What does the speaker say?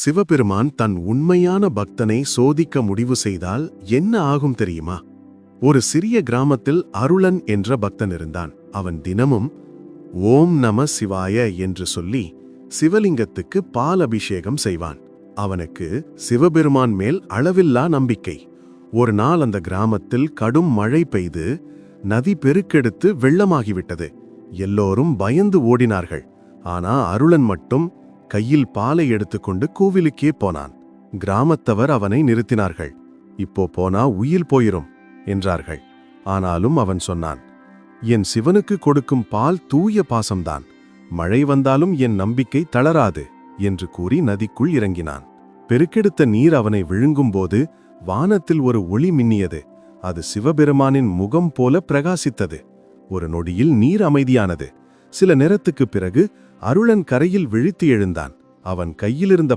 சிவபெருமான் தன் உண்மையான பக்தனை சோதிக்க முடிவு செய்தால் என்ன ஆகும் தெரியுமா? ஒரு சிறிய கிராமத்தில் அருளன் என்ற பக்தன் இருந்தான். அவன் தினமும் ஓம் நம சிவாய என்று சொல்லி சிவலிங்கத்துக்கு பால் அபிஷேகம் செய்வான். அவனுக்கு சிவபெருமான் மேல் அளவில்லா நம்பிக்கை. ஒரு நாள் அந்த கிராமத்தில் கடும் மழை பெய்து நதி பெருக்கெடுத்து வெள்ளமாகிவிட்டது. எல்லோரும் பயந்து ஓடினார்கள். ஆனா அருளன் மட்டும் கையில் பாலை எடுத்துக்கொண்டு கோவிலுக்கே போனான். கிராமத்தவர் அவனை நிறுத்தினார்கள். இப்போ போனா உயில் போயிரும் என்றார்கள். ஆனாலும் அவன் சொன்னான் என் சிவனுக்கு கொடுக்கும் பால் தூய பாசம்தான். மழை வந்தாலும் என் நம்பிக்கை தளராது என்று கூறி நதிக்குள் இறங்கினான். பெருக்கெடுத்த நீர் அவனை விழுங்கும்போது வானத்தில் ஒரு ஒளி மின்னியது. அது சிவபெருமானின் முகம் போல பிரகாசித்தது. ஒரு நொடியில் நீர் அமைதியானது. சில நேரத்துக்குப் பிறகு அருளன் கரையில் விழித்து எழுந்தான். அவன் கையிலிருந்த